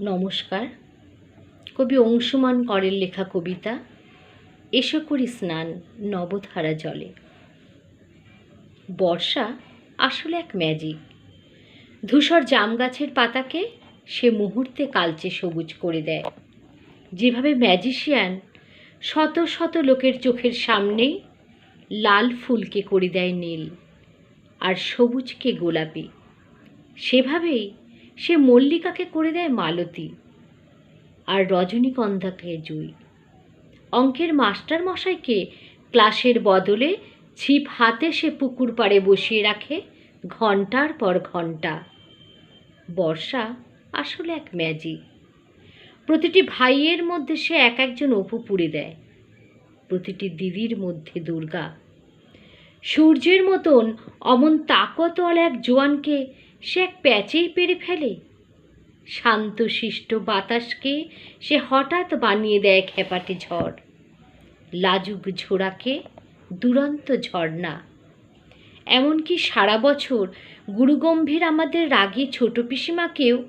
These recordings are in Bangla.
নমস্কার। কবি অংশুমান করের লেখা কবিতা, এসো করি স্নান নবধারা জলে। বর্ষা আসলে এক ম্যাজিক ধূসর জাম গাছের পাতাকে সে মুহূর্তে কালচে সবুজ করে দেয়। যেভাবে ম্যাজিশিয়ান শত শত লোকের চোখের সামনেই লাল ফুলকে করে দেয় নীল, আর সবুজকে গোলাপি। সেভাবেই সে মল্লিকাকে করে দেয় মালতী আর রজনীগন্ধাকে জুই। অঙ্কের মাস্টার মশাইকে ক্লাসের বদলে ছিপ হাতে সে পুকুর পাড়ে বসিয়ে রাখে ঘণ্টার পর ঘণ্টা বর্ষা আসলে এক ম্যাজিক প্রতিটি ভাইয়ের মধ্যে সে এক একজন অপু পুড়ে দেয়। প্রতিটি দিদির মধ্যে দুর্গা। সূর্যের মতন অমন তাকতওয়ালা এক জোয়ানকে সে এক প্যাচেই পেরে ফেলে। শান্তশিষ্ট বাতাসকে সে হঠাৎ বানিয়ে দেয় খেপাটে ঝড়। লাজুক ঝোড়াকে দুরন্ত ঝর্ণা। এমনকি সারা বছর গুরুগম্ভীর আমাদের রাগী ছোট পিসিমাকেও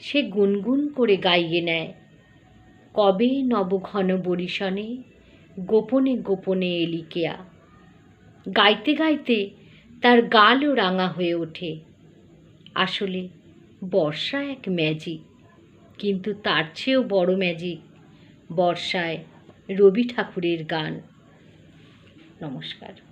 সে গুনগুন করে গাইয়ে নেয়। কবে নবঘন বরিশনে গোপনে গোপনে এলিকেয়া। গাইতে গাইতে তার গালও রাঙা হয়ে ওঠে। আসলে বর্ষা এক ম্যাজিক কিন্তু তার চেয়েও বড় ম্যাজিক বর্ষায় রবি ঠাকুরের গান। নমস্কার।